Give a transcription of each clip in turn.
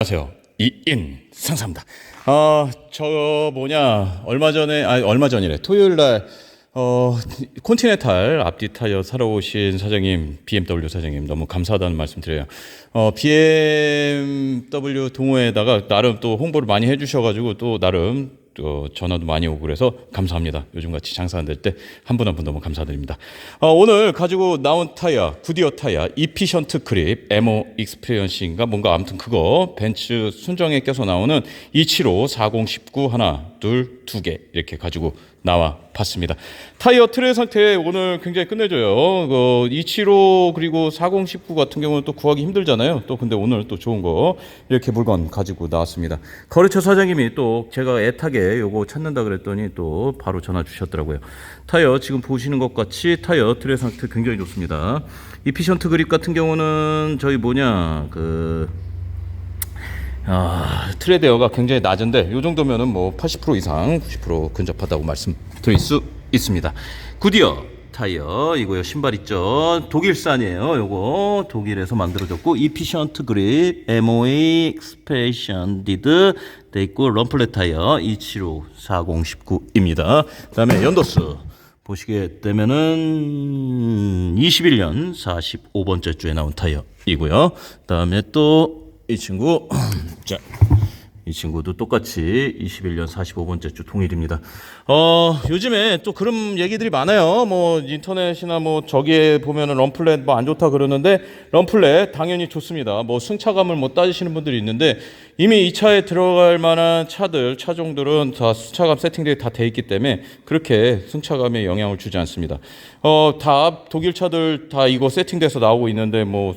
안녕하세요. 이인 상사입니다. 아, 저 뭐냐 얼마 전에 아 얼마 전이래 토요일 날 어, 콘티넨탈 앞뒤 타이어 사러 오신 사장님, BMW 사장님 너무 감사하다는 말씀 드려요. 어, BMW 동호회에다가 나름 또 홍보를 많이 해주셔가지고 또 나름 또 전화도 많이 오고 그래서 감사합니다. 요즘 같이 장사 안 될때한분 한 분 너무 감사드립니다. 어, 오늘 가지고 나온 타이어, 구디어 타이어, 이피션트 그립, 에모 익스피리언시인가 뭔가 아무튼 그거 벤츠 순정에 껴서 나오는 275, 4019 하나, 둘, 두 개 이렇게 가지고 나와 봤습니다. 타이어 트레 상태 오늘 굉장히 끝내줘요. 어, 275 그리고 4019 같은 경우는 또 구하기 힘들잖아요. 또 근데 오늘 또 좋은 거 이렇게 물건 가지고 나왔습니다. 거래처 사장님이 또 제가 애타게 요거 찾는다 그랬더니 또 바로 전화 주셨더라고요. 타이어 지금 보시는 것 같이 타이어 트레 상태 굉장히 좋습니다. 이 피션트 그립 같은 경우는 저희 뭐냐 그 아, 트레데어가 굉장히 낮은데 이 정도면은 뭐 80% 이상 90% 근접하다고 말씀드릴 수 있습니다. 구디어 타이어 이거요. 신발 있죠? 독일산이에요. 요거 독일에서 만들어졌고 이피션트 그립 MOA 익스페이션 디드 돼 있고 럼플렛 타이어 275 4019입니다. 그 다음에 연도스 보시게 되면은 21년 45번째 주에 나온 타이어이고요. 그 다음에 또 이 친구 자. 이 친구도 똑같이 21년 45번째 주 동일입니다. 어, 요즘에 또 그런 얘기들이 많아요. 뭐 인터넷이나 뭐 저기에 보면은 럼플렛 뭐 안 좋다 그러는데 럼플렛 당연히 좋습니다. 뭐 승차감을 뭐 따지시는 분들이 있는데 이미 이 차에 들어갈 만한 차들, 차종들은 다 승차감 세팅들이 다 돼 있기 때문에 그렇게 승차감에 영향을 주지 않습니다. 어, 다 독일 차들 다 이거 세팅돼서 나오고 있는데 뭐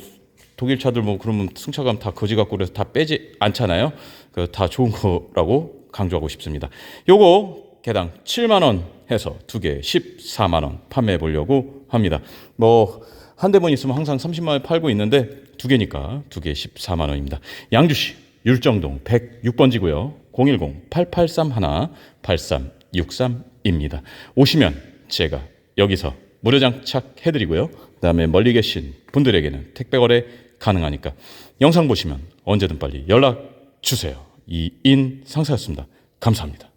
독일 차들 뭐 그러면 승차감 다 거지 갖고 그래서 다 빼지 않잖아요. 그 다 좋은 거라고 강조하고 싶습니다. 요거 개당 7만 원 해서 두 개 14만 원 판매해 보려고 합니다. 뭐 한 대만 있으면 항상 30만 원에 팔고 있는데 두 개니까 두 개 14만 원입니다. 양주시 율정동 106번지고요. 010-8831-8363입니다. 오시면 제가 여기서 무료 장착 해드리고요. 그 다음에 멀리 계신 분들에게는 택배 거래 가능하니까 영상 보시면 언제든 빨리 연락 주세요. 이인 상사였습니다. 감사합니다.